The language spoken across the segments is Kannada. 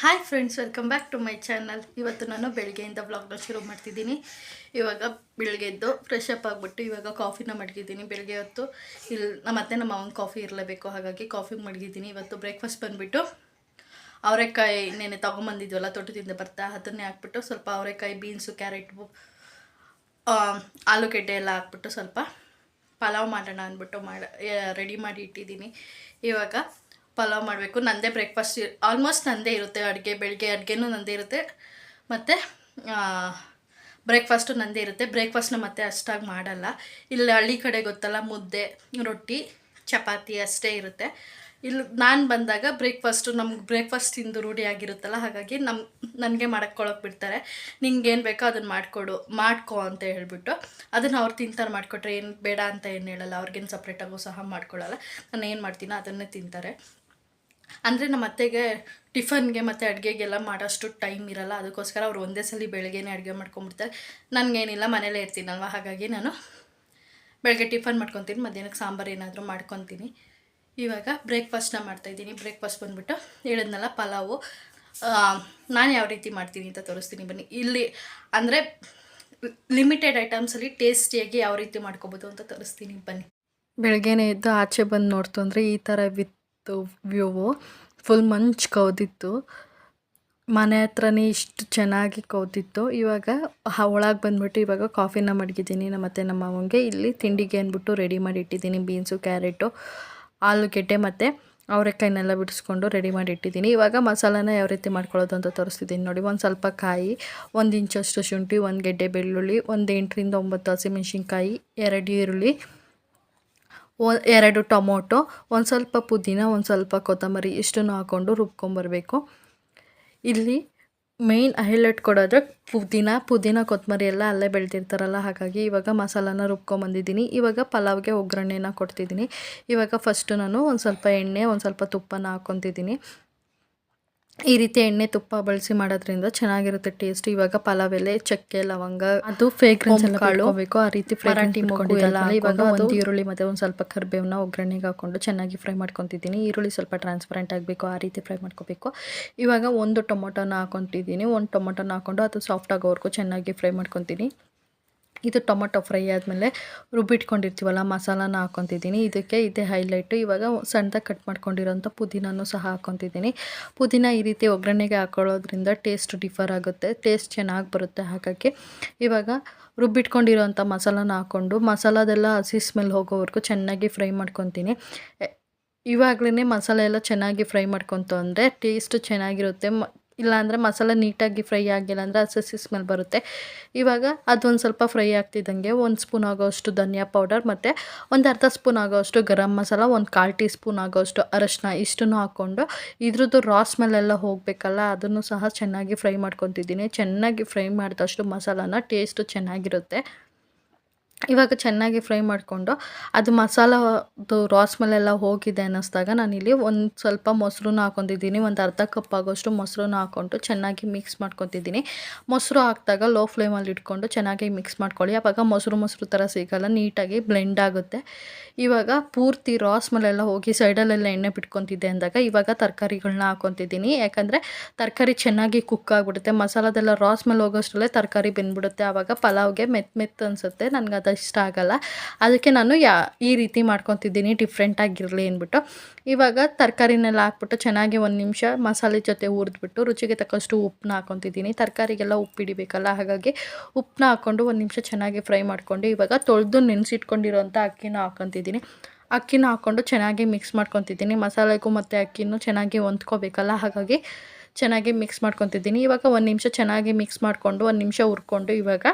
Hi friends welcome back to my channel ಇವತ್ತು ನಾನು ಬೆಳಗ್ಗೆಯಿಂದ ವ್ಲಾಗ್ನ ಶುರು ಮಾಡ್ತಿದ್ದೀನಿ. ಇವಾಗ ಬೆಳಗ್ಗೆ ಎದ್ದು ಫ್ರೆಶ್ ಅಪ್ ಆಗಿಬಿಟ್ಟು ಇವಾಗ ಕಾಫಿನ ಮಡಗಿದ್ದೀನಿ. ಬೆಳಗ್ಗೆ ಹೊತ್ತು ಇಲ್ಲಿ ನಮ್ಮ ಅತ್ತೆ ನಮ್ಮ ಅವನ ಕಾಫಿ ಇರಲೇಬೇಕು. ಹಾಗಾಗಿ ಕಾಫಿ ಮಡಗಿದ್ದೀನಿ. ಇವತ್ತು ಬ್ರೇಕ್ಫಾಸ್ಟ್ ಬಂದುಬಿಟ್ಟು ಅವರೆಕಾಯಿ ನೆನೆ ತೊಗೊಂಬಂದಿದ್ವಲ್ಲ ತೊಟ್ಟದಿಂದ ಬರ್ತಾ ಅದನ್ನೇ ಹಾಕ್ಬಿಟ್ಟು ಸ್ವಲ್ಪ ಅವರೆಕಾಯಿ ಬೀನ್ಸು ಕ್ಯಾರೆಟು ಆಲೂಗಡ್ಡೆ ಎಲ್ಲ ಹಾಕ್ಬಿಟ್ಟು ಸ್ವಲ್ಪ ಪಲಾವ್ ಮಾಡೋಣ ಅಂದ್ಬಿಟ್ಟು ಮಾಡಿ ರೆಡಿ ಮಾಡಿ ಇಟ್ಟಿದ್ದೀನಿ. ಇವಾಗ ಪಲಾವ್ ಮಾಡಬೇಕು. ನಂದೇ ಬ್ರೇಕ್ಫಾಸ್ಟ್ ಆಲ್ಮೋಸ್ಟ್ ನಂದೇ ಇರುತ್ತೆ. ಅಡುಗೆ ಬೆಳಗ್ಗೆ ಅಡುಗೆನೂ ನಂದೇ ಇರುತ್ತೆ. ಮತ್ತು ಬ್ರೇಕ್ಫಾಸ್ಟು ನಂದೇ ಇರುತ್ತೆ. ಬ್ರೇಕ್ಫಾಸ್ಟ್ನ ಮತ್ತೆ ಅಷ್ಟಾಗಿ ಮಾಡಲ್ಲ. ಇಲ್ಲಿ ಹಳ್ಳಿ ಕಡೆ ಗೊತ್ತಲ್ಲ, ಮುದ್ದೆ, ರೊಟ್ಟಿ, ಚಪಾತಿ ಅಷ್ಟೇ ಇರುತ್ತೆ. ಇಲ್ಲಿ ನಾನು ಬಂದಾಗ ಬ್ರೇಕ್ಫಾಸ್ಟು ನಮ್ಗೆ ಬ್ರೇಕ್ಫಾಸ್ಟ್ ತಿಂದು ರೂಢಿಯಾಗಿರುತ್ತಲ್ಲ ಹಾಗಾಗಿ ನಮ್ಮ ನನಗೆ ಮಾಡೋಕ್ಕೊಳಕ್ಕೆ ಬಿಡ್ತಾರೆ. ನಿಂಗೆ ಏನು ಬೇಕೋ ಅದನ್ನು ಮಾಡಿಕೊಡು, ಮಾಡ್ಕೊ ಅಂತ ಹೇಳ್ಬಿಟ್ಟು. ಅದನ್ನು ಅವ್ರು ತಿಂತಾರೆ, ಮಾಡಿಕೊಟ್ರೆ ಏನು ಬೇಡ ಅಂತ ಏನು ಹೇಳಲ್ಲ. ಅವ್ರಿಗೇನು ಸಪ್ರೇಟಾಗೂ ಸಹ ಮಾಡ್ಕೊಳ್ಳಲ್ಲ ನಾನು ಏನು ಮಾಡ್ತೀನೋ ಅದನ್ನೇ ತಿಂತಾರೆ. ಅಂದರೆ ನಮ್ಮ ಅತ್ತೆಗೆ ಟಿಫನ್ಗೆ ಮತ್ತು ಅಡುಗೆಗೆಲ್ಲ ಮಾಡೋಷ್ಟು ಟೈಮ್ ಇರಲ್ಲ, ಅದಕ್ಕೋಸ್ಕರ ಅವ್ರು ಒಂದೇ ಸಲ ಬೆಳಗ್ಗೆನೇ ಅಡುಗೆ ಮಾಡ್ಕೊಂಬಿಡ್ತಾರೆ. ನನಗೇನಿಲ್ಲ, ಮನೇಲೇ ಇರ್ತೀನಲ್ವ? ಹಾಗಾಗಿ ನಾನು ಬೆಳಗ್ಗೆ ಟಿಫನ್ ಮಾಡ್ಕೊತೀನಿ, ಮಧ್ಯಾಹ್ನಕ್ಕೆ ಸಾಂಬಾರು ಏನಾದರೂ ಮಾಡ್ಕೊತೀನಿ. ಇವಾಗ ಬ್ರೇಕ್ಫಾಸ್ಟ್ನ ಮಾಡ್ತಾಯಿದ್ದೀನಿ ಬ್ರೇಕ್ಫಾಸ್ಟ್ ಬಂದುಬಿಟ್ಟು ಹೇಳಿದ್ನಲ್ಲ, ಪಲಾವು. ನಾನು ಯಾವ ರೀತಿ ಮಾಡ್ತೀನಿ ಅಂತ ತೋರಿಸ್ತೀನಿ ಬನ್ನಿ. ಇಲ್ಲಿ ಅಂದರೆ ಲಿಮಿಟೆಡ್ ಐಟಮ್ಸಲ್ಲಿ ಟೇಸ್ಟಿಯಾಗಿ ಯಾವ ರೀತಿ ಮಾಡ್ಕೊಬೋದು ಅಂತ ತೋರಿಸ್ತೀನಿ ಬನ್ನಿ. ಬೆಳಗ್ಗೆನೇ ಎದ್ದು ಆಚೆ ಬಂದು ನೋಡ್ತು ಅಂದರೆ ಈ ಥರ ವಿತ್ತು ವ್ಯೂವು. ಫುಲ್ ಮಂಚು ಕವ್ದಿತ್ತು. ಮನೆ ಹತ್ರನೇ ಇಷ್ಟು ಚೆನ್ನಾಗಿ ಕವ್ದಿತ್ತು. ಇವಾಗ ಒಳಗೆ ಬಂದ್ಬಿಟ್ಟು ಇವಾಗ ಕಾಫಿನ ಮಡಗಿದ್ದೀನಿ. ನಮ್ಮ ಮತ್ತೆ ನಮ್ಮ ಅವಂಗೆ ಇಲ್ಲಿ ತಿಂಡಿಗೆ ಅಂದ್ಬಿಟ್ಟು ರೆಡಿ ಮಾಡಿ ಇಟ್ಟಿದ್ದೀನಿ ಬೀನ್ಸು, ಕ್ಯಾರೆಟು, ಆಲೂಗೆಡ್ಡೆ ಮತ್ತು ಅವರೆಕಾಯಿನೆಲ್ಲ ಬಿಡಿಸ್ಕೊಂಡು ರೆಡಿ ಮಾಡಿ ಇಟ್ಟಿದ್ದೀನಿ ಇವಾಗ ಮಸಾಲಾನ ಯಾವ ರೀತಿ ಮಾಡ್ಕೊಳ್ಳೋದು ಅಂತ ತೋರಿಸ್ತಿದ್ದೀನಿ ನೋಡಿ. ಒಂದು ಸ್ವಲ್ಪ ಕಾಯಿ, ಒಂದು ಇಂಚಷ್ಟು ಶುಂಠಿ, ಒಂದು ಗೆಡ್ಡೆ ಬೆಳ್ಳುಳ್ಳಿ, ಒಂದು ಎಂಟರಿಂದ ಒಂಬತ್ತು ಹಸಿಮೆಣ್ಸಿನ್ಕಾಯಿ ಎರಡು ಈರುಳ್ಳಿ ಎರಡು ಟೊಮೊಟೊ, ಒಂದು ಸ್ವಲ್ಪ ಪುದೀನ, ಒಂದು ಸ್ವಲ್ಪ ಕೊತ್ತಂಬರಿ ಇಷ್ಟನ್ನು ಹಾಕ್ಕೊಂಡು ರುಬ್ಕೊಂಬರ್ಬೇಕು. ಇಲ್ಲಿ ಮೇಯ್ನ್ ಹೈಲೈಟ್ ಕೊಡೋದ್ರೆ ಪುದೀನ. ಪುದೀನ, ಕೊತ್ತಂಬರಿ ಎಲ್ಲ ಅಲ್ಲೇ ಬೆಳೆದಿರ್ತಾರಲ್ಲ, ಹಾಗಾಗಿ ಇವಾಗ ಮಸಾಲಾನ ರುಬ್ಕೊಂಬಂದಿದ್ದೀನಿ. ಇವಾಗ ಪಲಾವ್ಗೆ ಒಗ್ಗರಣೆನ ಕೊಡ್ತಿದ್ದೀನಿ. ಇವಾಗ ಫಸ್ಟು ನಾನು ಒಂದು ಸ್ವಲ್ಪ ಎಣ್ಣೆ, ಒಂದು ಸ್ವಲ್ಪ ತುಪ್ಪನ ಹಾಕ್ಕೊತಿದ್ದೀನಿ. ಈ ರೀತಿ ಎಣ್ಣೆ ತುಪ್ಪ ಬಳಸಿ ಮಾಡೋದ್ರಿಂದ ಚೆನ್ನಾಗಿರುತ್ತೆ ಟೇಸ್ಟ್ ಇವಾಗ ಪಲಾವ್ ಎಲೆ ಚಕ್ಕೆ ಲವಂಗ ಅದು ಫ್ರೇಗ್ರೆನ್ಸ್ ಎಲ್ಲ ಕಾಳು ಆ ರೀತಿ ಫ್ರೈ ಎಲ್ಲ ಇವಾಗ ಒಂದು ಈರುಳ್ಳಿ ಮತ್ತೆ ಒಂದು ಸ್ವಲ್ಪ ಕರಿಬೇವನ್ನ ಒಗ್ಗರಣೆಗೆ ಹಾಕೊಂಡು ಚೆನ್ನಾಗಿ ಫ್ರೈ ಮಾಡ್ಕೊತಿದ್ದೀನಿ. ಈರುಳ್ಳಿ ಸ್ವಲ್ಪ ಟ್ರಾನ್ಸ್ಪರೆಂಟ್ ಆಗಬೇಕು ಆ ರೀತಿ ಫ್ರೈ ಮಾಡ್ಕೋಬೇಕು. ಇವಾಗ ಒಂದು ಟೊಮೊಟೊನ ಹಾಕೊತಿದ್ದೀನಿ. ಒಂದು ಟೊಮೊಟೊನ ಹಾಕೊಂಡು ಅದು ಸಾಫ್ಟ್ ಆಗೋವರೆಗೂ ಚೆನ್ನಾಗಿ ಫ್ರೈ ಮಾಡ್ಕೊತೀನಿ. ಇದು ಟೊಮೊಟೊ ಫ್ರೈ ಆದಮೇಲೆ ರುಬ್ಬಿಟ್ಕೊಂಡಿರ್ತೀವಲ್ಲ, ಮಸಾಲಾನ ಹಾಕೊತಿದ್ದೀನಿ ಇದಕ್ಕೆ ಇದೇ ಹೈಲೈಟು ಇವಾಗ ಸಣ್ಣದಾಗಿ ಕಟ್ ಮಾಡ್ಕೊಂಡಿರೋಂಥ ಪುದೀನೂ ಸಹ ಹಾಕೊತಿದ್ದೀನಿ ಪುದೀನ ಈ ರೀತಿ ಒಗ್ಗರಣೆಗೆ ಹಾಕೊಳ್ಳೋದ್ರಿಂದ ಟೇಸ್ಟ್ ಡಿಫರ್ ಆಗುತ್ತೆ ಟೇಸ್ಟ್ ಚೆನ್ನಾಗಿ ಬರುತ್ತೆ ಹಾಕೋಕ್ಕೆ. ಇವಾಗ ರುಬ್ಬಿಟ್ಕೊಂಡಿರೋಂಥ ಮಸಾಲಾನ ಹಾಕ್ಕೊಂಡು ಮಸಾಲದೆಲ್ಲ ಹಸಿ ಸ್ಮೆಲ್ ಹೋಗೋವರೆಗೂ ಚೆನ್ನಾಗಿ ಫ್ರೈ ಮಾಡ್ಕೊತೀನಿ. ಇವಾಗಲೇ ಮಸಾಲೆ ಎಲ್ಲ ಚೆನ್ನಾಗಿ ಫ್ರೈ ಮಾಡ್ಕೊತು ಅಂದರೆ ಟೇಸ್ಟ್ ಚೆನ್ನಾಗಿರುತ್ತೆ. ಇಲ್ಲಾಂದರೆ ಮಸಾಲೆ ನೀಟಾಗಿ ಫ್ರೈ ಆಗಿಲ್ಲ ಅಂದರೆ ಹಸಿ ಸ್ಮೆಲ್ ಬರುತ್ತೆ. ಇವಾಗ ಅದೊಂದು ಸ್ವಲ್ಪ ಫ್ರೈ ಆಗ್ತಿದ್ದಂಗೆ ಒಂದು ಸ್ಪೂನ್ ಆಗೋಷ್ಟು ಧನಿಯಾ ಪೌಡರ್ ಮತ್ತು ಒಂದು ಅರ್ಧ ಸ್ಪೂನ್ ಆಗೋಷ್ಟು ಗರಂ ಮಸಾಲ, ಒಂದು ಕಾಲು ಟೀ ಸ್ಪೂನ್ ಆಗೋಷ್ಟು ಅರಶಿನ ಇಷ್ಟನ್ನು ಹಾಕ್ಕೊಂಡು ಇದ್ರದ್ದು ರಾ ಸ್ಮೆಲ್ಲೆಲ್ಲ ಹೋಗಬೇಕಲ್ಲ, ಅದನ್ನು ಸಹ ಚೆನ್ನಾಗಿ ಫ್ರೈ ಮಾಡ್ಕೊತಿದ್ದೀನಿ. ಚೆನ್ನಾಗಿ ಫ್ರೈ ಮಾಡಿದಷ್ಟು ಮಸಾಲಾನ ಟೇಸ್ಟು ಚೆನ್ನಾಗಿರುತ್ತೆ. ಇವಾಗ ಚೆನ್ನಾಗಿ ಫ್ರೈ ಮಾಡಿಕೊಂಡು ಅದು ಮಸಾಲದು ರಾ ಸ್ಮೆಲ್ಲೆಲ್ಲ ಹೋಗಿದೆ ಅನ್ನಿಸ್ದಾಗ ನಾನಿಲ್ಲಿ ಒಂದು ಸ್ವಲ್ಪ ಮೊಸರನ್ನ ಹಾಕೊಂಡಿದ್ದೀನಿ ಒಂದು ಅರ್ಧ ಕಪ್ ಆಗೋಷ್ಟು ಮೊಸರನ್ನ ಹಾಕ್ಕೊಂಡು ಚೆನ್ನಾಗಿ ಮಿಕ್ಸ್ ಮಾಡ್ಕೊತಿದ್ದೀನಿ. ಮೊಸರು ಹಾಕಿದಾಗ ಲೋ ಫ್ಲೇಮಲ್ಲಿ ಇಟ್ಕೊಂಡು ಚೆನ್ನಾಗಿ ಮಿಕ್ಸ್ ಮಾಡ್ಕೊಳ್ಳಿ. ಆವಾಗ ಮೊಸರು ಮೊಸರು ಥರ ಸಿಗಲ್ಲ, ನೀಟಾಗಿ ಬ್ಲೆಂಡ್ ಆಗುತ್ತೆ. ಇವಾಗ ಪೂರ್ತಿ ರಾ ಸ್ಮೆಲ್ಲೆಲ್ಲ ಹೋಗಿ ಸೈಡಲ್ಲೆಲ್ಲ ಎಣ್ಣೆ ಬಿಟ್ಕೊತಿದ್ದೆ ಅಂದಾಗ ಇವಾಗ ತರಕಾರಿಗಳನ್ನ ಹಾಕ್ಕೊತಿದ್ದೀನಿ. ಯಾಕಂದರೆ ತರಕಾರಿ ಚೆನ್ನಾಗಿ ಕುಕ್ ಆಗಿಬಿಡುತ್ತೆ. ಮಸಾಲದೆಲ್ಲ ರಾ ಸ್ಮೆಲ್ ಹೋಗೋಷ್ಟರಲ್ಲೇ ತರಕಾರಿ ಬೆಂದ್ಬಿಡುತ್ತೆ. ಆವಾಗ ಪಲಾವ್ಗೆ ಮೆತ್ತ ಮೆತ್ತ ಅನಿಸುತ್ತೆ. ನನಗೆ ಅದು ಇಷ್ಟ ಆಗಲ್ಲ. ಅದಕ್ಕೆ ನಾನು ಯಾ, ಈ ರೀತಿ ಮಾಡ್ಕೊತಿದ್ದೀನಿ ಡಿಫ್ರೆಂಟಾಗಿರಲಿ ಅಂದ್ಬಿಟ್ಟು. ಇವಾಗ ತರಕಾರಿನೆಲ್ಲ ಹಾಕ್ಬಿಟ್ಟು ಚೆನ್ನಾಗಿ ಒಂದು ನಿಮಿಷ ಮಸಾಲೆ ಜೊತೆ ಹುರಿದ್ಬಿಟ್ಟು ರುಚಿಗೆ ತಕ್ಕಷ್ಟು ಉಪ್ಪನ್ನ ಹಾಕೊತಿದ್ದೀನಿ. ತರಕಾರಿಗೆಲ್ಲ ಉಪ್ಪು ಹಿಡಿಬೇಕಲ್ಲ, ಹಾಗಾಗಿ ಉಪ್ಪನ್ನ ಹಾಕ್ಕೊಂಡು ಒಂದು ನಿಮಿಷ ಚೆನ್ನಾಗಿ ಫ್ರೈ ಮಾಡಿಕೊಂಡು ಇವಾಗ ತೊಳೆದು ನೆನೆಸಿಟ್ಕೊಂಡಿರೋಂಥ ಅಕ್ಕಿನ ಹಾಕೊತಿದ್ದೀನಿ. ಅಕ್ಕಿನ ಹಾಕ್ಕೊಂಡು ಚೆನ್ನಾಗಿ ಮಿಕ್ಸ್ ಮಾಡ್ಕೊತಿದ್ದೀನಿ. ಮಸಾಲೆಗೂ ಮತ್ತು ಅಕ್ಕಿನೂ ಚೆನ್ನಾಗಿ ಹೊಂದ್ಕೋಬೇಕಲ್ಲ, ಹಾಗಾಗಿ ಚೆನ್ನಾಗಿ ಮಿಕ್ಸ್ ಮಾಡ್ಕೊತಿದ್ದೀನಿ. ಇವಾಗ ಒಂದು ನಿಮಿಷ ಚೆನ್ನಾಗಿ ಮಿಕ್ಸ್ ಮಾಡಿಕೊಂಡು ಒಂದು ನಿಮಿಷ ಹುರ್ಕೊಂಡು ಇವಾಗ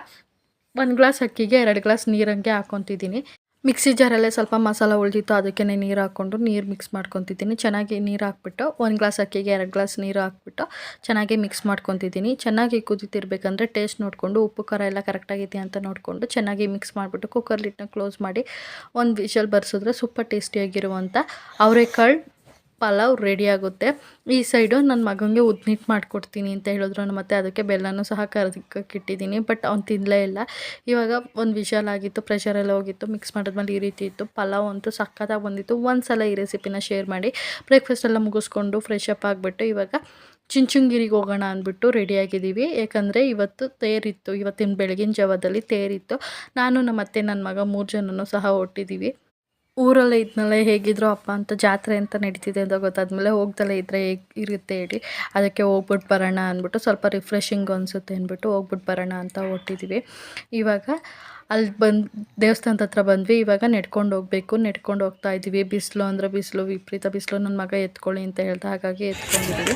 ಒಂದು ಗ್ಲಾಸ್ ಅಕ್ಕಿಗೆ ಎರಡು ಗ್ಲಾಸ್ ನೀರಂಗೆ ಹಾಕೊತಿದ್ದೀನಿ. ಮಿಕ್ಸಿ ಜಾರಲ್ಲೇ ಸ್ವಲ್ಪ ಮಸಾಲ ಉಳಿದಿತ್ತು ಅದಕ್ಕೆ ನೀರು ಹಾಕ್ಕೊಂಡು ನೀರು ಮಿಕ್ಸ್ ಮಾಡ್ಕೊತಿದ್ದೀನಿ. ಚೆನ್ನಾಗಿ ನೀರು ಹಾಕ್ಬಿಟ್ಟು ಒಂದು ಗ್ಲಾಸ್ ಅಕ್ಕಿಗೆ ಎರಡು ಗ್ಲಾಸ್ ನೀರು ಹಾಕ್ಬಿಟ್ಟು ಚೆನ್ನಾಗಿ ಮಿಕ್ಸ್ ಮಾಡ್ಕೊತಿದ್ದೀನಿ. ಚೆನ್ನಾಗಿ ಕುದಿತಿರ್ಬೇಕಂದ್ರೆ ಟೇಸ್ಟ್ ನೋಡಿಕೊಂಡು, ಉಪ್ಪು, ಖಾರ ಎಲ್ಲ ಕರೆಕ್ಟಾಗೈತೆ ಅಂತ ನೋಡಿಕೊಂಡು ಚೆನ್ನಾಗಿ ಮಿಕ್ಸ್ ಮಾಡಿಬಿಟ್ಟು ಕುಕ್ಕರ್ ಲಿಟ್ಟನ್ನ ಕ್ಲೋಸ್ ಮಾಡಿ ಒಂದು ವಿಷಲ್ ಬರ್ಸಿದ್ರೆ ಸೂಪರ್ ಟೇಸ್ಟಿಯಾಗಿರುವಂಥ ಅವರೆಕಾಳು ಪಲಾವ್ ರೆಡಿ ಆಗುತ್ತೆ. ಈ ಸೈಡು ನನ್ನ ಮಗನಿಗೆ ಉದ್ನಿಟ್ಟು ಮಾಡಿಕೊಡ್ತೀನಿ ಅಂತ ಹೇಳಿದ್ರು ಮತ್ತು ಅದಕ್ಕೆ ಬೆಲ್ಲನೂ ಸಹ ಕರ್ದಕ್ಕಿಟ್ಟಿದ್ದೀನಿ ಬಟ್ ಅವ್ನು ತಿನ್ನಲೇ ಇಲ್ಲ. ಇವಾಗ ಒಂದು ವಿಷಲ್ ಆಗಿತ್ತು ಪ್ರೆಷರೆಲ್ಲ ಹೋಗಿತ್ತು ಮಿಕ್ಸ್ ಮಾಡಿದ್ಮೇಲೆ ಈ ರೀತಿ ಇತ್ತು. ಪಲಾವ್ ಅಂತೂ ಸಖತ್ತಾಗಿ ಬಂದಿತ್ತು. ಒಂದು ಸಲ ಈ ರೆಸಿಪಿನ ಶೇರ್ ಮಾಡಿ ಬ್ರೇಕ್ಫಾಸ್ಟ್ ಎಲ್ಲ ಮುಗಿಸ್ಕೊಂಡು ಫ್ರೆಶ್ ಅಪ್ ಆಗಿಬಿಟ್ಟು ಇವಾಗ ಚಿಂಚುಂಗಿರಿಗೆ ಹೋಗೋಣ ಅಂದ್ಬಿಟ್ಟು ರೆಡಿಯಾಗಿದ್ದೀವಿ ಯಾಕಂದರೆ ಇವತ್ತು ತೇರಿತ್ತು, ಇವತ್ತಿನ ಬೆಳಗಿನ ಜಾವದಲ್ಲಿ ತೇರಿತ್ತು. ನಾನು ನಮ್ಮ ಅತ್ತೆ ನನ್ನ ಮಗ ಮೂರು ಜನನೂ ಸಹ ಹೊಟ್ಟಿದ್ದೀವಿ ಊರಲ್ಲೇ ಇದ್ನಲ್ಲ ಹೇಗಿದ್ರು ಅಪ್ಪ ಅಂತ ಜಾತ್ರೆ ಅಂತ ನಡೀತಿದೆ ಅಂತ ಗೊತ್ತಾದ್ಮೇಲೆ ಹೋಗ್ದಲ್ಲೇ ಇದ್ದರೆ ಹೇಗೆ ಇರುತ್ತೆ ಹೇಳಿ. ಅದಕ್ಕೆ ಹೋಗ್ಬಿಟ್ಟು ಬರೋಣ ಅಂದ್ಬಿಟ್ಟು ಸ್ವಲ್ಪ ರಿಫ್ರೆಶಿಂಗ್ ಅನಿಸುತ್ತೆ ಅಂದ್ಬಿಟ್ಟು ಹೋಗ್ಬಿಟ್ಟು ಬರೋಣ ಅಂತ ಹೊಟ್ಟಿದ್ದೀವಿ ಇವಾಗ ಅಲ್ಲಿ ಬಂದು ದೇವಸ್ಥಾನದ ಹತ್ರ ಬಂದ್ವಿ. ಇವಾಗ ನೆಡ್ಕೊಂಡು ಹೋಗಬೇಕು. ನೆಡ್ಕೊಂಡು ಹೋಗ್ತಾ ಇದ್ದೀವಿ. ಬಿಸಿಲು ಅಂದರೆ ಬಿಸಿಲು ವಿಪರೀತ ಬಿಸಿಲು. ನನ್ನ ಮಗ ಎತ್ಕೊಳ್ಳಿ ಅಂತ ಹೇಳ್ದೆ. ಹಾಗಾಗಿ ಎತ್ಕೊಂಡಿದ್ದೀವಿ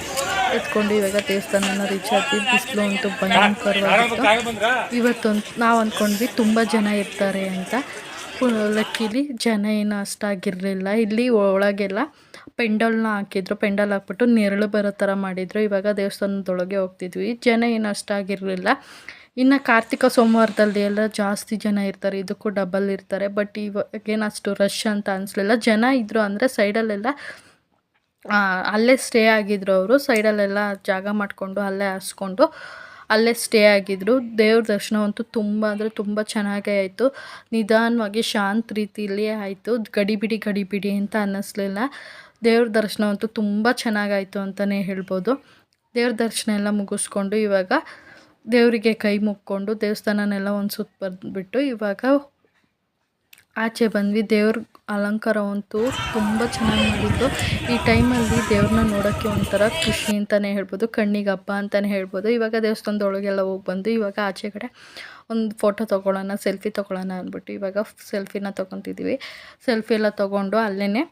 ಎತ್ಕೊಂಡು ಇವಾಗ ದೇವಸ್ಥಾನನ ರೀಚ್ ಆದ್ವಿ ಬಿಸಿಲು ಅಂತೂ ಭಯಂಕರವಾಗಿತ್ತು. ಇವತ್ತೊಂದು ನಾವು ಅಂದ್ಕೊಂಡ್ವಿ ತುಂಬ ಜನ ಇರ್ತಾರೆ ಅಂತ. ಲಕ್ಕಿಲಿ ಜನ ಏನು ಅಷ್ಟಾಗಿರಲಿಲ್ಲ. ಇಲ್ಲಿ ಒಳಗೆಲ್ಲ ಪೆಂಡಲ್ನ ಹಾಕಿದ್ರು. ಪೆಂಡಲ್ ಹಾಕ್ಬಿಟ್ಟು ನೆರಳು ಬರೋ ಥರ ಮಾಡಿದರು. ಇವಾಗ ದೇವಸ್ಥಾನದೊಳಗೆ ಹೋಗ್ತಿದ್ವಿ. ಜನ ಏನು ಅಷ್ಟಾಗಿರಲಿಲ್ಲ. ಇನ್ನು ಕಾರ್ತಿಕ ಸೋಮವಾರದಲ್ಲಿ ಎಲ್ಲ ಜಾಸ್ತಿ ಜನ ಇರ್ತಾರೆ. ಇದಕ್ಕೂ ಡಬಲ್ ಇರ್ತಾರೆ. ಬಟ್ ಇವಾಗೇನು ಅಷ್ಟು ರಶ್ ಅಂತ ಅನಿಸ್ಲಿಲ್ಲ. ಜನ ಇದ್ದರು ಅಂದರೆ ಸೈಡಲ್ಲೆಲ್ಲ ಅಲ್ಲೇ ಸ್ಟೇ ಆಗಿದ್ರು ಅವರು. ಸೈಡಲ್ಲೆಲ್ಲ ಜಾಗ ಮಾಡಿಕೊಂಡು, ಅಲ್ಲೇ ಹಾಸ್ಕೊಂಡು ಅಲ್ಲೇ ಸ್ಟೇ ಆಗಿದ್ದರು ದೇವ್ರ ದರ್ಶನವಂತೂ ತುಂಬ ಅಂದರೆ ತುಂಬ ಚೆನ್ನಾಗೇ ಆಯಿತು. ನಿಧಾನವಾಗಿ ಶಾಂತ ರೀತಿಯಲ್ಲಿ ಆಯಿತು. ಗಡಿಬಿಡಿ ಗಡಿಬಿಡಿ ಅಂತ ಅನ್ನಿಸ್ಲಿಲ್ಲ. ದೇವ್ರ ದರ್ಶನವಂತೂ ತುಂಬ ಚೆನ್ನಾಗಾಯಿತು ಅಂತಲೇ ಹೇಳ್ಬೋದು. ದೇವ್ರ ದರ್ಶನ ಎಲ್ಲ ಮುಗಿಸ್ಕೊಂಡು ಇವಾಗ ದೇವರಿಗೆ ಕೈ ಮುಕ್ಕೊಂಡು ದೇವಸ್ಥಾನನೆಲ್ಲ ಒಂದು ಸುತ್ತ ಬಂದುಬಿಟ್ಟು ಇವಾಗ ಆಚೆ ಬಂದ್ವಿ. ದೇವ್ರ ಅಲಂಕಾರ ಅಂತೂ ತುಂಬ ಚೆನ್ನಾಗಿ ಮಾಡಿದ್ದು. ಈ ಟೈಮಲ್ಲಿ ದೇವ್ರನ್ನ ನೋಡೋಕ್ಕೆ ಒಂಥರ ಖುಷಿ ಅಂತಲೇ ಹೇಳ್ಬೋದು, ಕಣ್ಣಿಗೆ ಹಬ್ಬ ಅಂತಲೇ ಹೇಳ್ಬೋದು. ಇವಾಗ ದೇವಸ್ಥಾನದೊಳಗೆಲ್ಲ ಹೋಗಿ ಬಂದು ಇವಾಗ ಆಚೆ ಕಡೆ ಒಂದು ಫೋಟೋ ತೊಗೊಳ್ಳೋಣ, ಸೆಲ್ಫಿ ತೊಗೊಳ್ಳೋಣ ಅಂದ್ಬಿಟ್ಟು ಇವಾಗ ಸೆಲ್ಫಿನ ತೊಗೊತಿದ್ದೀವಿ ಸೆಲ್ಫಿ ಎಲ್ಲ ತೊಗೊಂಡು ಅಲ್ಲೇ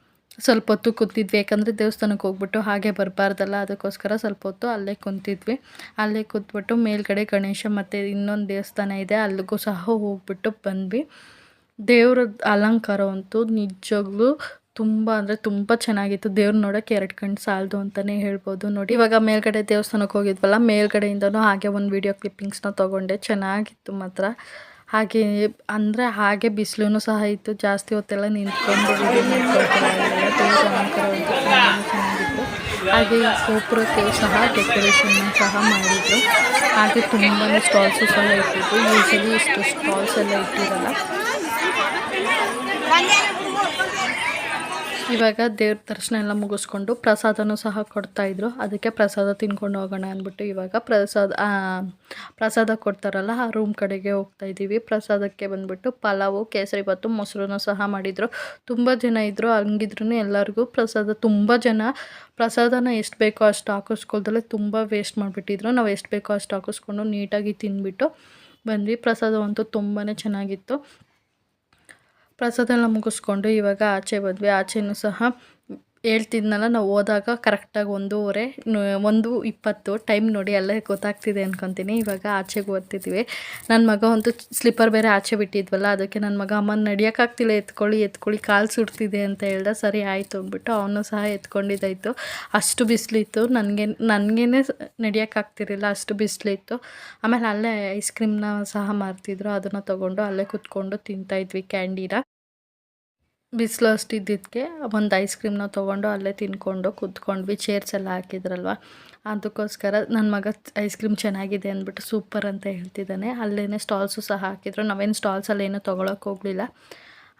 ಸ್ವಲ್ಪ ಹೊತ್ತು ಕೂತಿದ್ವಿ. ಯಾಕಂದರೆ ದೇವಸ್ಥಾನಕ್ಕೆ ಹೋಗ್ಬಿಟ್ಟು ಹಾಗೆ ಬರಬಾರ್ದಲ್ಲ, ಅದಕ್ಕೋಸ್ಕರ ಸ್ವಲ್ಪ ಹೊತ್ತು ಅಲ್ಲೇ ಕುಂತಿದ್ವಿ. ಅಲ್ಲೇ ಕೂತ್ಬಿಟ್ಟು ಮೇಲ್ಗಡೆ ಗಣೇಶ ಮತ್ತು ಇನ್ನೊಂದು ದೇವಸ್ಥಾನ ಇದೆ, ಅಲ್ಲಿಗೂ ಸಹ ಹೋಗ್ಬಿಟ್ಟು ಬಂದ್ವಿ. ದೇವ್ರ ಅಲಂಕಾರ ಅಂತೂ ನಿಜವಾಗ್ಲೂ ತುಂಬ ಅಂದರೆ ತುಂಬ ಚೆನ್ನಾಗಿತ್ತು. ದೇವ್ರ ನೋಡೋಕ್ಕೆ ಎರಡು ಕಣ್ಣು ಸಾಲದು ಅಂತಲೇ ಹೇಳ್ಬೋದು. ನೋಡಿ, ಇವಾಗ ಮೇಲ್ಗಡೆ ದೇವಸ್ಥಾನಕ್ಕೆ ಹೋಗಿದ್ವಲ್ಲ, ಮೇಲ್ಗಡೆಯಿಂದನೂ ಹಾಗೆ ಒಂದು ವಿಡಿಯೋ ಕ್ಲಿಪ್ಪಿಂಗ್ಸ್ನ ತೊಗೊಂಡೆ. ಚೆನ್ನಾಗಿತ್ತು ಮಾತ್ರ. ಹಾಗೆ ಅಂದರೆ ಹಾಗೆ ಬಿಸಿಲೂ ಸಹ ಇತ್ತು. ಜಾಸ್ತಿ ಹೊತ್ತೆಲ್ಲ ನಿಂತ್ಕೊಂಡು ಚೆನ್ನಾಗಿತ್ತು. ಹಾಗೆ ಗೋಪುರಕ್ಕೆ ಸಹ ಡೆಕೋರೇಷನ್ನ ಸಹ ಮಾಡಿದ್ರು. ಹಾಗೆ ತುಂಬಾ ಸ್ಟಾಲ್ಸು ಸಹ ಇಟ್ಟಿದ್ರು. ಯೂಶಲಿ ಇಷ್ಟು ಸ್ಟಾಲ್ಸ್ ಎಲ್ಲ ಇಟ್ಟಿರಲ್ಲ. ಇವಾಗ ದೇವ್ರ ದರ್ಶನ ಎಲ್ಲ ಮುಗಿಸ್ಕೊಂಡು ಪ್ರಸಾದನೂ ಸಹ ಕೊಡ್ತಾಯಿದ್ರು ಅದಕ್ಕೆ ಪ್ರಸಾದ ತಿನ್ಕೊಂಡು ಹೋಗೋಣ ಅಂದ್ಬಿಟ್ಟು ಇವಾಗ ಪ್ರಸಾದ ಪ್ರಸಾದ ಕೊಡ್ತಾರಲ್ಲ, ಆ ರೂಮ್ ಕಡೆಗೆ ಹೋಗ್ತಾ ಇದ್ದೀವಿ ಪ್ರಸಾದಕ್ಕೆ ಬಂದುಬಿಟ್ಟು ಪಲಾವು, ಕೇಸರಿ ಭಾತು ಮೊಸರನ್ನು ಸಹ ಮಾಡಿದರು. ತುಂಬ ಜನ ಇದ್ದರು ಹಂಗಿದ್ರು ಎಲ್ಲರಿಗೂ ಪ್ರಸಾದ, ತುಂಬ ಜನ. ಪ್ರಸಾದನ ಎಷ್ಟು ಬೇಕೋ ಅಷ್ಟು ಹಾಕಿಸ್ಕೊಳ್ದಲ್ಲೇ ತುಂಬ ವೇಸ್ಟ್ ಮಾಡಿಬಿಟ್ಟಿದ್ರು. ನಾವು ಎಷ್ಟು ಬೇಕೋ ಅಷ್ಟು ಹಾಕಿಸ್ಕೊಂಡು ನೀಟಾಗಿ ತಿಂದ್ಬಿಟ್ಟು ಬಂದ್ವಿ. ಪ್ರಸಾದ ತುಂಬಾ ಚೆನ್ನಾಗಿತ್ತು. ಪ್ರಸಾದ ಎಲ್ಲ ಮುಗಿಸ್ಕೊಂಡು ಇವಾಗ ಆಚೆ ಬಂದ್ವಿ. ಆಚೆನೂ ಸಹ ಹೇಳ್ತಿದ್ನಲ್ಲ, ನಾವು ಹೋದಾಗ ಕರೆಕ್ಟಾಗಿ ಒಂದೂವರೆ ಒಂದು ಇಪ್ಪತ್ತು ಟೈಮ್ ನೋಡಿ ಅಲ್ಲೇ ಗೊತ್ತಾಗ್ತಿದೆ ಅನ್ಕೊತೀನಿ. ಇವಾಗ ಆಚೆಗೆ ಓದ್ತಿದ್ವಿ. ನನ್ನ ಮಗ ಅಂತೂ ಸ್ಲಿಪ್ಪರ್ ಬೇರೆ ಆಚೆ ಬಿಟ್ಟಿದ್ವಲ್ಲ, ಅದಕ್ಕೆ ನನ್ನ ಮಗ ಅಮ್ಮ ನಡಿಯೋಕ್ಕಾಗ್ತಿಲ್ಲ ಎತ್ಕೊಳ್ಳಿ ಎತ್ಕೊಳ್ಳಿ, ಕಾಲು ಸುಡ್ತಿದೆ ಅಂತ ಹೇಳ್ದೆ. ಸರಿ, ಆಯಿತು ಅಂದ್ಬಿಟ್ಟು ಅವನು ಸಹ ಎತ್ಕೊಂಡಿದ್ದಾಯಿತು. ಅಷ್ಟು ಬಿಸಿಲಿತ್ತು. ನನಗೆ ನನಗೇ ನಡಿಯೋಕ್ಕಾಗ್ತಿರಲಿಲ್ಲ ಅಷ್ಟು ಬಿಸಿಲಿತ್ತು. ಆಮೇಲೆ ಅಲ್ಲೇ ಐಸ್ ಕ್ರೀಮ್ನ ಸಹ ಮಾರ್ತಿದ್ರು. ಅದನ್ನು ತೊಗೊಂಡು ಅಲ್ಲೇ ಕುತ್ಕೊಂಡು ತಿಂತಾಯಿದ್ವಿ ಕ್ಯಾಂಡಿನ. ಬಿಸಿಲು ಅಷ್ಟಿದ್ದಕ್ಕೆ ಒಂದು ಐಸ್ ಕ್ರೀಮ್ನ ತೊಗೊಂಡು ಅಲ್ಲೇ ತಿನ್ಕೊಂಡು ಕೂತ್ಕೊಂಡ್ವಿ ಚೇರ್ಸ್ ಎಲ್ಲ ಹಾಕಿದ್ರಲ್ವ? ಅದಕ್ಕೋಸ್ಕರ ನನ್ನ ಮಗ ಐಸ್ ಕ್ರೀಮ್ ಚೆನ್ನಾಗಿದೆ ಅಂದ್ಬಿಟ್ಟು ಸೂಪರ್ ಅಂತ ಹೇಳ್ತಿದ್ದಾನೆ. ಅಲ್ಲೇ ಸ್ಟಾಲ್ಸು ಸಹ ಹಾಕಿದ್ರು. ನಾವೇನು ಸ್ಟಾಲ್ಸಲ್ಲಿ ಏನೂ ತೊಗೊಳಕ್ಕೆ ಹೋಗಲಿಲ್ಲ.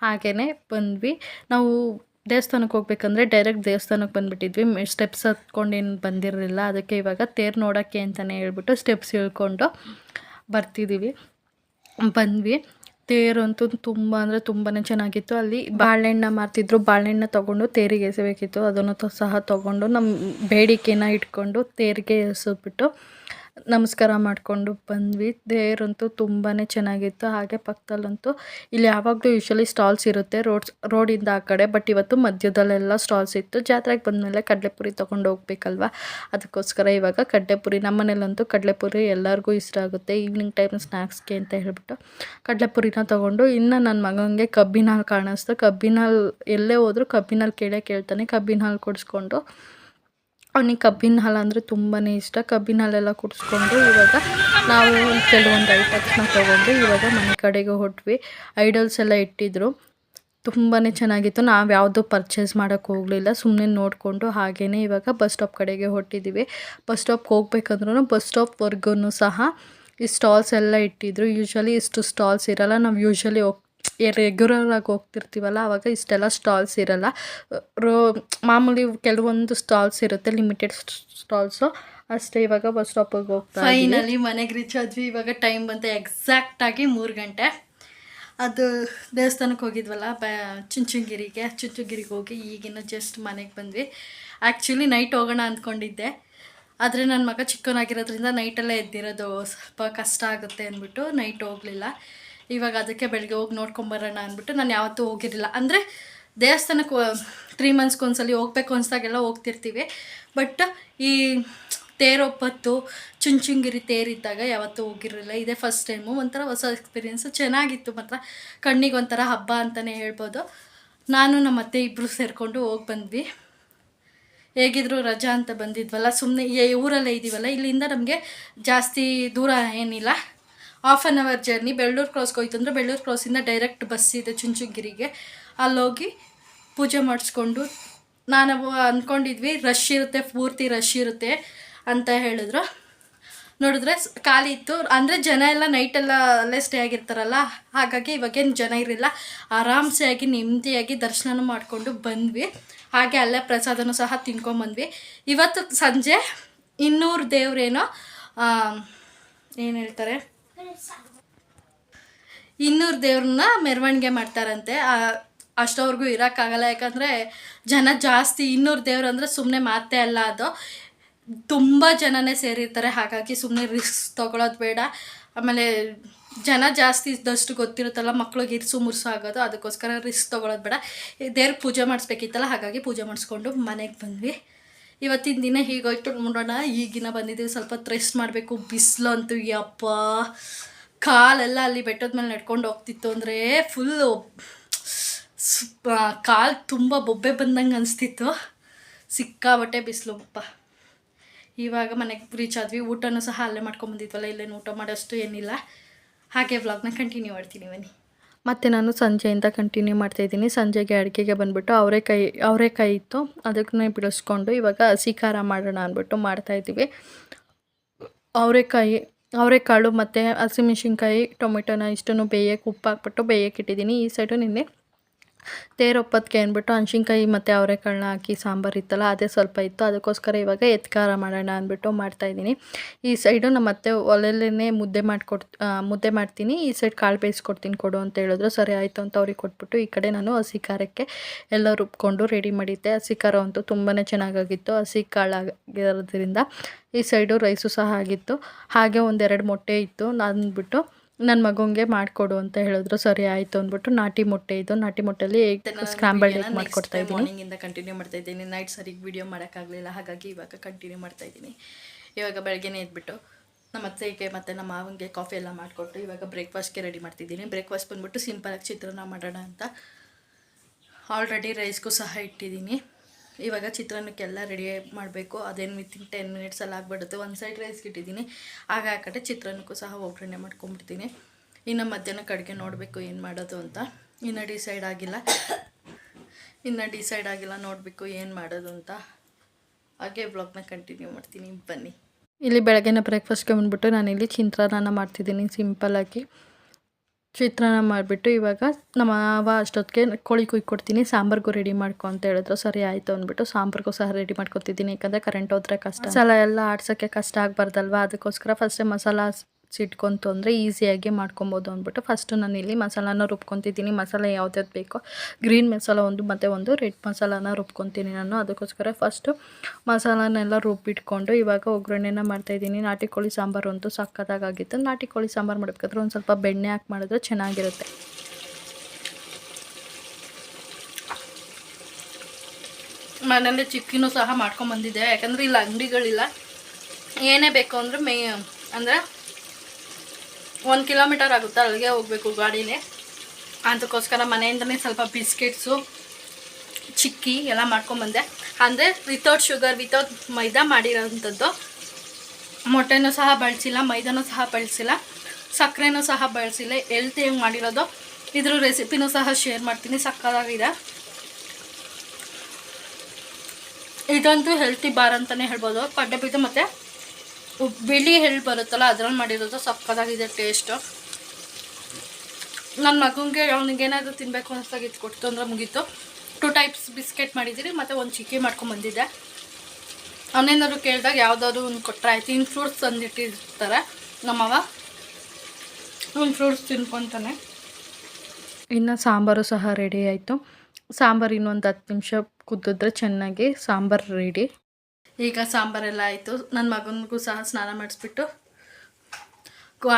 ಹಾಗೆಯೇ ಬಂದ್ವಿ. ನಾವು ದೇವಸ್ಥಾನಕ್ಕೆ ಹೋಗ್ಬೇಕಂದ್ರೆ ಡೈರೆಕ್ಟ್ ದೇವಸ್ಥಾನಕ್ಕೆ ಬಂದುಬಿಟ್ಟಿದ್ವಿ. ಸ್ಟೆಪ್ಸ್ ಹತ್ಕೊಂಡೇನು ಬಂದಿರಲಿಲ್ಲ. ಅದಕ್ಕೆ ಇವಾಗ ತೇರು ನೋಡೋಕ್ಕೆ ಅಂತಲೇ ಹೇಳ್ಬಿಟ್ಟು ಸ್ಟೆಪ್ಸ್ ಇಳ್ಕೊಂಡು ಬರ್ತಿದ್ದೀವಿ ಬಂದ್ವಿ. ತೇರಂತೂ ತುಂಬ ಅಂದರೆ ತುಂಬಾ ಚೆನ್ನಾಗಿತ್ತು. ಅಲ್ಲಿ ಬಾಳೆಹಣ್ಣ ಮಾರ್ತಿದ್ರು. ಬಾಳೆಹಣ್ಣ ತೊಗೊಂಡು ತೇರಿಗೆ ಎಸಬೇಕಿತ್ತು. ಅದನ್ನು ಸಹ ತೊಗೊಂಡು ನಮ್ಮ ಬೇಡಿಕೆನ ಇಟ್ಕೊಂಡು ತೇರಿಗೆ ಎಸೆದ್ಬಿಟ್ಟು ನಮಸ್ಕಾರ ಮಾಡಿಕೊಂಡು ಬಂದ್ವಿ. ದೇವರಂತೂ ತುಂಬಾ ಚೆನ್ನಾಗಿತ್ತು. ಹಾಗೆ ಪಕ್ಕದಲ್ಲಂತೂ ಇಲ್ಲಿ ಯಾವಾಗಲೂ ಯೂಶ್ವಲಿ ಸ್ಟಾಲ್ಸ್ ಇರುತ್ತೆ ರೋಡ್ಸ್, ರೋಡಿಂದ ಆ ಕಡೆ. ಬಟ್ ಇವತ್ತು ಮಧ್ಯದಲ್ಲೆಲ್ಲ ಸ್ಟಾಲ್ಸ್ ಇತ್ತು. ಜಾತ್ರೆಗೆ ಬಂದಮೇಲೆ ಕಡಲೆಪುರಿ ತೊಗೊಂಡು ಹೋಗ್ಬೇಕಲ್ವ? ಅದಕ್ಕೋಸ್ಕರ ಇವಾಗ ಕಡಲೆಪುರಿ ನಮ್ಮ ಮನೇಲಂತೂ ಕಡಲೆಪುರಿ ಎಲ್ಲರಿಗೂ ಇಷ್ಟ ಆಗುತ್ತೆ. ಈವ್ನಿಂಗ್ ಟೈಮ್ ಸ್ನ್ಯಾಕ್ಸ್ಗೆ ಅಂತ ಹೇಳ್ಬಿಟ್ಟು ಕಡಲೆಪುರಿನ ತೊಗೊಂಡು ಇನ್ನು ನನ್ನ ಮಗನಿಗೆ ಕಬ್ಬಿನ ಹಾಲು ಕಾಣಿಸ್ತು. ಕಬ್ಬಿನ ಹಾಲು ಎಲ್ಲೇ ಹೋದರೂ ಕಬ್ಬಿನ ಹಾಲು ಕೇಳೇ ಕೇಳ್ತಾನೆ. ಕಬ್ಬಿನ ಹಾಲು ಕುಡಿಸ್ಕೊಂಡು ಅವನಿಗೆ ಕಬ್ಬಿನ ಹಾಲು ಅಂದರೆ ತುಂಬಾ ಇಷ್ಟ. ಕಬ್ಬಿನ ಹಾಲೆಲ್ಲ ಕುಡಿಸ್ಕೊಂಡು ಇವಾಗ ನಾವು ಕೆಲವೊಂದು ಐಟಮ್ಸ್ನ ತೊಗೊಂಡು ಇವಾಗ ಮನೆ ಕಡೆಗೆ ಹೊಟ್ವಿ. ಐಡಲ್ಸ್ ಎಲ್ಲ ಇಟ್ಟಿದ್ರು. ತುಂಬಾ ಚೆನ್ನಾಗಿತ್ತು. ನಾವು ಯಾವುದು ಪರ್ಚೇಸ್ ಮಾಡೋಕ್ಕೆ ಹೋಗಲಿಲ್ಲ. ಸುಮ್ಮನೆ ನೋಡಿಕೊಂಡು ಹಾಗೇ ಇವಾಗ ಬಸ್ ಸ್ಟಾಪ್ ಕಡೆಗೆ ಹೊಟ್ಟಿದ್ದೀವಿ ಬಸ್ ಸ್ಟಾಪ್ಗೆ ಹೋಗ್ಬೇಕಂದ್ರೂ ಬಸ್ ಸ್ಟಾಪ್ವರೆಗೂ ಸಹ ಈ ಸ್ಟಾಲ್ಸ್ ಎಲ್ಲ ಇಟ್ಟಿದ್ರು. ಯೂಶ್ವಲಿ ಇಷ್ಟು ಸ್ಟಾಲ್ಸ್ ಇರೋಲ್ಲ. ನಾವು ಯೂಶ್ವಲಿ ಹೋಗಿ ರೆಗ್ಯುಲರಾಗಿ ಹೋಗ್ತಿರ್ತೀವಲ್ಲ ಆವಾಗ ಇಷ್ಟೆಲ್ಲ ಸ್ಟಾಲ್ಸ್ ಇರೋಲ್ಲ. ರೋ, ಮಾಮೂಲಿ ಕೆಲವೊಂದು ಸ್ಟಾಲ್ಸ್ ಇರುತ್ತೆ ಲಿಮಿಟೆಡ್ ಸ್ಟಾಲ್ಸು ಅಷ್ಟೇ ಇವಾಗ ಬಸ್ ಸ್ಟಾಪಿಗೆ ಹೋಗ್ತಾ. ಫೈನಲಿ ಮನೆಗೆ ರೀಚ್ ಆದ್ವಿ. ಇವಾಗ ಟೈಮ್ ಬಂತು ಎಕ್ಸಾಕ್ಟಾಗಿ ಮೂರು ಗಂಟೆ. ಅದು ದೇವಸ್ಥಾನಕ್ಕೆ ಹೋಗಿದ್ವಲ್ಲ, ಬ, ಚುಂಚುಂಗಿರಿಗೆ ಚುಂಚುಂಗಿರಿಗೆ ಹೋಗಿ ಈಗಿನ ಜಸ್ಟ್ ಮನೆಗೆ ಬಂದ್ವಿ. ಆ್ಯಕ್ಚುಲಿ ನೈಟ್ ಹೋಗೋಣ ಅಂದ್ಕೊಂಡಿದ್ದೆ ಆದರೆ ನನ್ನ ಮಗ ಚಿಕ್ಕವನಾಗಿರೋದ್ರಿಂದ ನೈಟಲ್ಲೇ ಎದ್ದಿರೋದು. ಸ್ವಲ್ಪ ಕಷ್ಟ ಆಗುತ್ತೆ ಅಂದ್ಬಿಟ್ಟು ನೈಟ್ ಹೋಗಲಿಲ್ಲ. ಇವಾಗ ಅದಕ್ಕೆ ಬೆಳಗ್ಗೆ ಹೋಗಿ ನೋಡ್ಕೊಂಬರೋಣ ಅಂದ್ಬಿಟ್ಟು ನಾನು ಯಾವತ್ತೂ ಹೋಗಿರಲಿಲ್ಲ. ಅಂದರೆ ದೇವಸ್ಥಾನಕ್ಕೆ ತ್ರೀ ಮಂತ್ಸ್ಗೆ ಒಂದ್ಸಲಿ ಹೋಗ್ಬೇಕು ಅನ್ಸ್ದಾಗೆಲ್ಲ ಹೋಗ್ತಿರ್ತೀವಿ. ಬಟ್ ಈ ತೇರೊಪ್ಪತ್ತು ಚುಂಚುಂಗಿರಿ ತೇರಿದ್ದಾಗ ಯಾವತ್ತೂ ಹೋಗಿರಲಿಲ್ಲ. ಇದೇ ಫಸ್ಟ್ ಟೈಮು ಒಂಥರ ಹೊಸ ಎಕ್ಸ್ಪೀರಿಯೆನ್ಸು ಚೆನ್ನಾಗಿತ್ತು ಮಾತ್ರ. ಕಣ್ಣಿಗೆ ಒಂಥರ ಹಬ್ಬ ಅಂತಲೇ ಹೇಳ್ಬೋದು. ನಾನು, ನಮ್ಮ ಅತ್ತೆ ಇಬ್ಬರು ಸೇರಿಕೊಂಡು ಹೋಗಿ ಬಂದ್ವಿ. ಹೇಗಿದ್ರು ರಜಾ ಅಂತ ಬಂದಿದ್ವಲ್ಲ ಸುಮ್ಮನೆ ಊರಲ್ಲೇ ಇದ್ದೀವಲ್ಲ ಇಲ್ಲಿಂದ ನಮಗೆ ಜಾಸ್ತಿ ದೂರ ಏನಿಲ್ಲ. Half an hour journey Bellur ಕ್ರಾಸ್ಗೆ ಹೋಯ್ತು ಅಂದರೆ ಬೆಳ್ಳೂರು ಕ್ರಾಸಿಂದ ಡೈರೆಕ್ಟ್ ಬಸ್ ಇದೆ ಚುಂಚುಗಿರಿಗೆ ಅಲ್ಲೋಗಿ ಪೂಜೆ ಮಾಡಿಸ್ಕೊಂಡು, ನಾನು ಅಂದ್ಕೊಂಡಿದ್ವಿ ರಶ್ ಇರುತ್ತೆ, ಪೂರ್ತಿ ರಶ್ ಇರುತ್ತೆ ಅಂತ ಹೇಳಿದ್ರು. ನೋಡಿದ್ರೆ ಖಾಲಿ ಇತ್ತು. ಅಂದರೆ ಜನ ಎಲ್ಲ ನೈಟೆಲ್ಲ ಅಲ್ಲೇ ಸ್ಟೇ ಆಗಿರ್ತಾರಲ್ಲ, ಹಾಗಾಗಿ ಇವಾಗೇನು ಜನ ಇರಲಿಲ್ಲ. ಆರಾಮ್ಸೆ ಆಗಿ ನೆಮ್ಮದಿಯಾಗಿ ದರ್ಶನ ಮಾಡಿಕೊಂಡು ಬಂದ್ವಿ. ಹಾಗೆ ಅಲ್ಲೇ ಪ್ರಸಾದನೂ ಸಹ ತಿನ್ಕೊಂಬಂದ್ವಿ ಇವತ್ತು ಸಂಜೆ ಇನ್ನೂರು ದೇವ್ರೇನೋ ಏನು ಹೇಳ್ತಾರೆ? ಇನ್ನೂರು ದೇವ್ರನ್ನ ಮೆರವಣಿಗೆ ಮಾಡ್ತಾರಂತೆ. ಅಷ್ಟವ್ರಿಗೂ ಇರೋಕ್ಕಾಗಲ್ಲ. ಯಾಕಂದರೆ ಜನ ಜಾಸ್ತಿ ಇನ್ನೂರು ದೇವ್ರು ಅಂದರೆ ಸುಮ್ಮನೆ ಮಾತೇ ಅಲ್ಲ ಅದು. ತುಂಬ ಜನನೇ ಸೇರಿರ್ತಾರೆ. ಹಾಗಾಗಿ ಸುಮ್ಮನೆ ರಿಸ್ಕ್ ತೊಗೊಳೋದು ಬೇಡ. ಆಮೇಲೆ ಜನ ಜಾಸ್ತಿ ಇದ್ದಷ್ಟು ಗೊತ್ತಿರುತ್ತಲ್ಲ, ಮಕ್ಳಿಗೆ ಇರ್ಸು ಮುರ್ಸು ಆಗೋದು, ಅದಕ್ಕೋಸ್ಕರ ರಿಸ್ಕ್ ತೊಗೊಳೋದು ಬೇಡ. ದೇವ್ರಿಗೆ ಪೂಜೆ ಮಾಡಿಸ್ಬೇಕಿತ್ತಲ್ಲ, ಹಾಗಾಗಿ ಪೂಜೆ ಮಾಡಿಸ್ಕೊಂಡು ಮನೆಗೆ ಬಂದ್ವಿ. ಇವತ್ತಿನ ದಿನ ಹೀಗೋಯ್ತು ನೋಡೋಣ. ಈಗಿನ ಬಂದಿದ್ದೀವಿ, ಸ್ವಲ್ಪ ರೆಸ್ಟ್ ಮಾಡಬೇಕು. ಬಿಸಿಲು ಅಂತೂ ಯಪ್ಪ. ಕಾಲೆಲ್ಲ ಅಲ್ಲಿ ಬೆಟ್ಟದ ಮೇಲೆ ನಡ್ಕೊಂಡು ಹೋಗ್ತಿತ್ತು ಅಂದರೆ ಫುಲ್ಲು ಕಾಲು ತುಂಬ ಬೊಬ್ಬೆ ಬಂದಂಗೆ ಅನಿಸ್ತಿತ್ತು. ಸಿಕ್ಕಾಬಟ್ಟೆ ಬಿಸಿಲು ಅಪ್ಪ. ಇವಾಗ ಮನೆಗೆ ರೀಚ್ ಆದ್ವಿ. ಊಟನೂ ಸಹ ಅಲ್ಲೇ ಮಾಡ್ಕೊಂಬಂದಿದ್ವಲ್ಲ ಇಲ್ಲೇನು ಊಟ ಮಾಡೋಷ್ಟು ಏನಿಲ್ಲ. ಹಾಗೆ ವ್ಲಾಗ್ನ ಕಂಟಿನ್ಯೂ ಮಾಡ್ತೀನಿ, ಬನ್ನಿ. ಮತ್ತು ನಾನು ಸಂಜೆಯಿಂದ ಕಂಟಿನ್ಯೂ ಮಾಡ್ತಾಯಿದ್ದೀನಿ ಸಂಜೆಗೆ ಅಡುಗೆಗೆ ಬಂದುಬಿಟ್ಟು ಅವರೇಕಾಯಿ ಅವರೇಕಾಯಿ ಇತ್ತು. ಅದಕ್ಕನ್ನೇ ಬಿಡಿಸ್ಕೊಂಡು ಇವಾಗ ಹಸಿ ಖಾರ ಮಾಡೋಣ ಅಂದ್ಬಿಟ್ಟು ಮಾಡ್ತಾಯಿದ್ದೀವಿ ಅವರೆಕಾಯಿ ಅವರೆಕಾಳು ಮತ್ತು ಹಸಿಮೆಣ್ಸಿನ್ಕಾಯಿ ಟೊಮೆಟೊನ ಇಷ್ಟನ್ನು ಬೇಯಕ್ಕೆ ಉಪ್ಪು ಹಾಕ್ಬಿಟ್ಟು ಬೇಯಕ್ಕೆ ಇಟ್ಟಿದ್ದೀನಿ. ಈ ಸೈಡು ನಿನ್ನೆ ತೇರೊಪ್ಪತ್ತಿಗೆ ಅಂದ್ಬಿಟ್ಟು ಹಣ್ಸಿನ್ಕಾಯಿ ಮತ್ತು ಅವರೆಕಾಳನ್ನ ಹಾಕಿ ಸಾಂಬಾರು ಇತ್ತಲ್ಲ, ಅದೇ ಸ್ವಲ್ಪ ಇತ್ತು. ಅದಕ್ಕೋಸ್ಕರ ಇವಾಗ ಎತ್ಕಾರ ಮಾಡೋಣ ಅಂದ್ಬಿಟ್ಟು ಮಾಡ್ತಾಯಿದ್ದೀನಿ ಈ ಸೈಡು ನಮ್ಮ ಅತ್ತೆ ಒಲೆಯಲ್ಲೇ ಮುದ್ದೆ ಮಾಡಿಕೊಡ್ ಮುದ್ದೆ ಮಾಡ್ತೀನಿ. ಈ ಸೈಡ್ ಕಾಳು ಬೇಯಿಸ್ಕೊಡ್ತೀನಿ ಕೊಡು ಅಂತ ಹೇಳಿದ್ರು. ಸರಿ ಆಯಿತು ಅಂತ ಅವ್ರಿಗೆ ಕೊಟ್ಬಿಟ್ಟು ಈ ಕಡೆ ನಾನು ಹಸಿ ಖಾರಕ್ಕೆ ಎಲ್ಲ ರುಬ್ಕೊಂಡು ರೆಡಿ ಮಾಡಿದ್ದೆ. ಹಸಿ ಖಾರ ಅಂತೂ ತುಂಬಾ ಚೆನ್ನಾಗಾಗಿತ್ತು. ಹಸಿ ಕಾಳಾಗಿರೋದ್ರಿಂದ ಈ ಸೈಡು ರೈಸು ಸಹ ಆಗಿತ್ತು. ಹಾಗೆ ಒಂದೆರಡು ಮೊಟ್ಟೆ ಇತ್ತು. ನಾನು ಬಿಟ್ಟು ನನ್ನ ಮಗನಿಗೆ ಮಾಡಿಕೊಡು ಅಂತ ಹೇಳಿದ್ರು. ಸರಿ ಆಯಿತು ಅಂದ್ಬಿಟ್ಟು ನಾಟಿ ಮೊಟ್ಟೆ ಇದು. ನಾಟಿ ಮೊಟ್ಟೆಲಿ ಸ್ಕ್ರಾಂಬಲ್ ಎಗ್ ಮಾಡಿಕೊಡ್ತಾ ಇದ್ದೀನಿ ಮಾರ್ನಿಂಗಿಂದ ಕಂಟಿನ್ಯೂ ಮಾಡ್ತಾ ಇದ್ದೀನಿ. ನೈಟ್ ಸರಿಗೆ ವಿಡಿಯೋ ಮಾಡೋಕ್ಕಾಗಲಿಲ್ಲ. ಹಾಗಾಗಿ ಇವಾಗ ಕಂಟಿನ್ಯೂ ಮಾಡ್ತಾ ಇದ್ದೀನಿ ಇವಾಗ ಬೆಳಗ್ಗೆನೇ ಎದ್ಬಿಟ್ಟು ನಮ್ಮ ಅತ್ತೆಗೆ ಮತ್ತು ನಮ್ಮ ಮಾವನಿಗೆ ಕಾಫಿ ಎಲ್ಲ ಮಾಡಿಕೊಟ್ಟು ಇವಾಗ ಬ್ರೇಕ್ಫಾಸ್ಟ್ಗೆ ರೆಡಿ ಮಾಡ್ತಿದ್ದೀನಿ. ಬ್ರೇಕ್ಫಾಸ್ಟ್ ಬಂದ್ಬಿಟ್ಟು ಸಿಂಪಲಾಗಿ ಚಿತ್ರಾನ್ನ ಮಾಡೋಣ ಅಂತ. ಆಲ್ರೆಡಿ ರೈಸ್ಗೂ ಸಹ ಇಟ್ಟಿದ್ದೀನಿ. ಇವಾಗ ಚಿತ್ರಾನ್ನಕ್ಕೆಲ್ಲ ರೆಡಿ ಮಾಡಬೇಕು. ಅದೇನು ವಿತಿನ್ ಟೆನ್ ಮಿನಿಟ್ಸಲ್ಲಿ ಆಗಿಬಿಡುತ್ತೆ. ಒಂದು ಸೈಡ್ ರೈಸ್ ಇಟ್ಟಿದ್ದೀನಿ ಆಗ ಆ ಕಡೆ ಚಿತ್ರಾನ್ನಕ್ಕೂ ಸಹ ಒಗ್ಗರಣೆ ಮಾಡ್ಕೊಂಬಿಡ್ತೀನಿ ಇನ್ನು ಮಧ್ಯಾಹ್ನಕ್ಕೆ ಅಡುಗೆ ನೋಡಬೇಕು ಏನು ಮಾಡೋದು ಅಂತ. ಇನ್ನು ಡಿಸೈಡ್ ಆಗಿಲ್ಲ. ಇನ್ನು ಡಿಸೈಡ್ ಆಗಿಲ್ಲ, ನೋಡಬೇಕು ಏನು ಮಾಡೋದು ಅಂತ. ಹಾಗೆ ಬ್ಲಾಗ್ನ ಕಂಟಿನ್ಯೂ ಮಾಡ್ತೀನಿ. ಬನ್ನಿ. ಇಲ್ಲಿ ಬೆಳಗ್ಗೆನ ಬ್ರೇಕ್ಫಾಸ್ಟ್ಗೆ ಬಂದ್ಬಿಟ್ಟು ಇಲ್ಲಿ ಚಿತ್ರಾನ್ನ ಮಾಡ್ತಿದ್ದೀನಿ ಸಿಂಪಲ್ಲಾಗಿ ಚಿತ್ರಾನ್ನ ಮಾಡಿಬಿಟ್ಟು ಇವಾಗ ನಮ್ಮ ಮಾವ ಅಷ್ಟೊತ್ತಿಗೆ ಕೋಳಿ ಕೊಡ್ತೀನಿ, ಸಾಂಬಾರ್ಗೂ ರೆಡಿ ಮಾಡ್ಕೊ ಅಂತ ಹೇಳಿದ್ರು. ಸರಿ ಆಯಿತು ಅಂದ್ಬಿಟ್ಟು ಸಾಂಬಾರ್ಗೂ ಸಹ ರೆಡಿ ಮಾಡ್ಕೊತಿದ್ದೀನಿ. ಯಾಕಂದರೆ ಕರೆಂಟ್ ಹೋದ್ರೆ ಕಷ್ಟ. ಮಸಾಲ ಎಲ್ಲ ಆಡ್ಸೋಕ್ಕೆ ಕಷ್ಟ ಆಗಬಾರ್ದಲ್ವಾ? ಅದಕ್ಕೋಸ್ಕರ ಫಸ್ಟೇ ಮಸಾಲ ಸಿಟ್ಕೊಂತು ಅಂದರೆ ಈಸಿಯಾಗಿ ಮಾಡ್ಕೊಬೋದು ಅಂದ್ಬಿಟ್ಟು ಫಸ್ಟು ನಾನು ಇಲ್ಲಿ ಮಸಾಲಾನ ರುಬ್ಕೊತಿದ್ದೀನಿ. ಮಸಾಲೆ ಯಾವ್ದ್ಯಾವ್ದು ಬೇಕೋ ಗ್ರೀನ್ ಮಸಾಲ ಒಂದು ಮತ್ತು ಒಂದು ರೆಡ್ ಮಸಾಲಾನ ರುಬ್ಕೊತೀನಿ ನಾನು. ಅದಕ್ಕೋಸ್ಕರ ಫಸ್ಟು ಮಸಾಲನೆಲ್ಲ ರುಬ್ಬಿಟ್ಕೊಂಡು ಇವಾಗ ಒಗ್ಗರಣೆನ ಮಾಡ್ತಾಯಿದ್ದೀನಿ. ನಾಟಿ ಕೋಳಿ ಸಾಂಬಾರು ಅಂತೂ ಸಕ್ಕತ್ತಾಗಿತ್ತು ನಾಟಿ ಕೋಳಿ ಸಾಂಬಾರು ಮಾಡಬೇಕಾದ್ರೆ ಒಂದು ಸ್ವಲ್ಪ ಬೆಣ್ಣೆ ಹಾಕಿ ಮಾಡಿದ್ರೆ ಚೆನ್ನಾಗಿರುತ್ತೆ. ಮನೇಲಿ ಚಿಕ್ಕಿನೂ ಸಹ ಮಾಡ್ಕೊಂಬಂದಿದ್ದೆ. ಯಾಕಂದರೆ ಇಲ್ಲಿ ಅಂಗಡಿಗಳಿಲ್ಲ. ಏನೇ ಬೇಕು ಅಂದರೆ ಮೇ ಅಂದರೆ ಒಂದು ಕಿಲೋಮೀಟರ್ ಆಗುತ್ತೆ, ಅಲ್ಲಿಗೆ ಹೋಗಬೇಕು ಗಾಡಿನೇ. ಅದಕ್ಕೋಸ್ಕರ ಮನೆಯಿಂದನೇ ಸ್ವಲ್ಪ ಬಿಸ್ಕೆಟ್ಸು, ಚಿಕ್ಕಿ ಎಲ್ಲ ಮಾಡ್ಕೊಂಬಂದೆ. ಅಂದರೆ ವಿತೌಟ್ ಶುಗರ್ ವಿತೌಟ್ ಮೈದಾ ಮಾಡಿರೋಂಥದ್ದು. ಮೊಟ್ಟೆನೂ ಸಹ ಬಳಸಿಲ್ಲ, ಮೈದಾನೂ ಸಹ ಬಳಸಿಲ್ಲ, ಸಕ್ಕರೆನೂ ಸಹ ಬಳಸಿಲ್ಲ ಹೆಲ್ತಿಯಾಗಿ ಮಾಡಿರೋದು. ಇದ್ರ ರೆಸಿಪಿನೂ ಸಹ ಶೇರ್ ಮಾಡ್ತೀನಿ ಸಕ್ಕದಾಗಿದೆ ಇದಂತೂ ಹೆಲ್ತಿ ಬಾರ್ ಅಂತಲೇ ಹೇಳ್ಬೋದು. ಕಡ್ಲೆಬೀಜ ಮತ್ತು ಉ- ಬಿಳಿ ಎಳ್ಳು ಬರುತ್ತಲ್ಲ, ಅದ್ರಲ್ಲಿ ಮಾಡಿರೋದು ಸಕ್ಕದಾಗಿದೆ ಟೇಸ್ಟು ನನ್ನ ಮಗನಿಗೆ ಅವ್ನಿಗೆ ಏನಾದರೂ ತಿನ್ನಬೇಕು ಅನ್ಸ್ದಾಗ ಇದು ಕೊಡ್ತು ಅಂದರೆ ಮುಗೀತು. ಟೂ ಟೈಪ್ಸ್ ಬಿಸ್ಕೆಟ್ ಮಾಡಿದ್ದೀರಿ ಮತ್ತು ಒಂದು ಚಿಕ್ಕಿ ಮಾಡ್ಕೊಂಬಂದಿದ್ದೆ ಅವನೇನಾದ್ರು ಕೇಳಿದಾಗ ಯಾವುದಾದ್ರು ಒಂದು ಕೊಟ್ಟರೆ ಆಯ್ತು. ಇನ್ನು ಫ್ರೂಟ್ಸ್ ತಂದಿಟ್ಟಿರ್ತಾರೆ ನಮ್ಮವ ಒಂದು ಫ್ರೂಟ್ಸ್ ತಿನ್ಕೊತಾನೆ. ಇನ್ನು ಸಾಂಬಾರು ಸಹ ರೆಡಿ ಆಯಿತು. ಸಾಂಬಾರು ಇನ್ನೊಂದು ಹತ್ತು ನಿಮಿಷ ಕುದ್ದಿದ್ರೆ ಚೆನ್ನಾಗಿ ಸಾಂಬಾರು ರೆಡಿ ಈಗ ಸಾಂಬಾರೆಲ್ಲ ಆಯಿತು. ನನ್ನ ಮಗನಿಗೂ ಸಹ ಸ್ನಾನ ಮಾಡಿಸ್ಬಿಟ್ಟು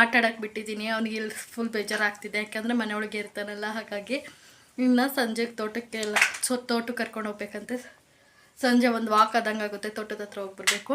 ಆಟ ಆಡಕ್ಕೆ ಬಿಟ್ಟಿದ್ದೀನಿ. ಅವ್ನಿಗೆ ಇಲ್ಲಿ ಫುಲ್ ಬೇಜಾರಾಗ್ತಿದೆ. ಯಾಕೆಂದರೆ ಮನೆಯೊಳಗೆ ಇರ್ತಾನಲ್ಲ, ಹಾಗಾಗಿ ಇನ್ನು ಸಂಜೆಗೆ ತೋಟಕ್ಕೆ ಎಲ್ಲ ಸೊ, ತೋಟಕ್ಕೆ ಕರ್ಕೊಂಡು ಹೋಗ್ಬೇಕಂತೆ. ಸಂಜೆ ಒಂದು ವಾಕ್ ಆದಂಗೆ ಆಗುತ್ತೆ, ತೋಟದ ಹತ್ರ ಹೋಗ್ಬರ್ಬೇಕು